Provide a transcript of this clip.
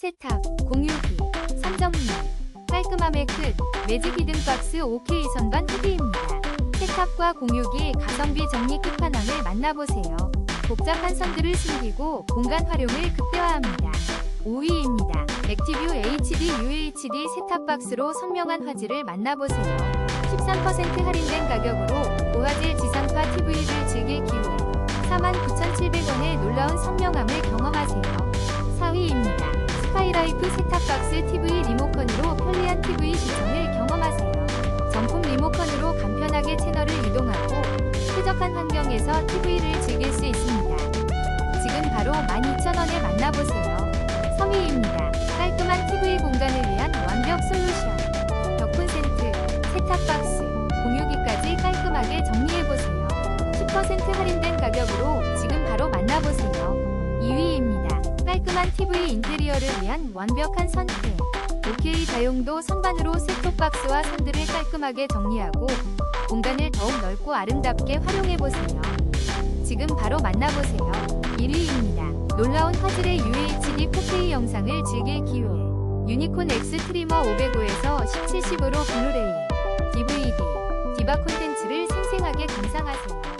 세탁, 공유기, 선정리, 깔끔함의 끝, 매직 히든 박스 OK 선반 후기입니다. 세탁과 공유기 가성비 정리 끝판왕을 만나보세요. 복잡한 선들을 숨기고 공간 활용을 극대화합니다. 5위입니다. 액티뷰 HD UHD 세탁박스로 선명한 화질을 만나보세요. 13% 할인된 가격으로 고화질 지상파 TV를 즐길 기회 49,700원의 놀라운 선명함을 경험하세요. 4위입니다. 스카이라이프 세탁박스 TV 리모컨으로 편리한 TV 시청을 경험하세요. 정품 리모컨으로 간편하게 채널을 이동하고 쾌적한 환경에서 TV를 즐길 수 있습니다. 지금 바로 12,000원에 만나보세요. 2위입니다. 깔끔한 TV 인테리어를 위한 완벽한 선택. OK 다용도 선반으로 셋톱박스와 선들을 깔끔하게 정리하고 공간을 더욱 넓고 아름답게 활용해보세요. 지금 바로 만나보세요. 1위입니다. 놀라운 화질의 UHD 4K 영상을 즐길 기회. 유니콘 X 트리머 505에서 1070으로 블루레이, DVD, 디바 콘텐츠를 생생하게 감상하세요.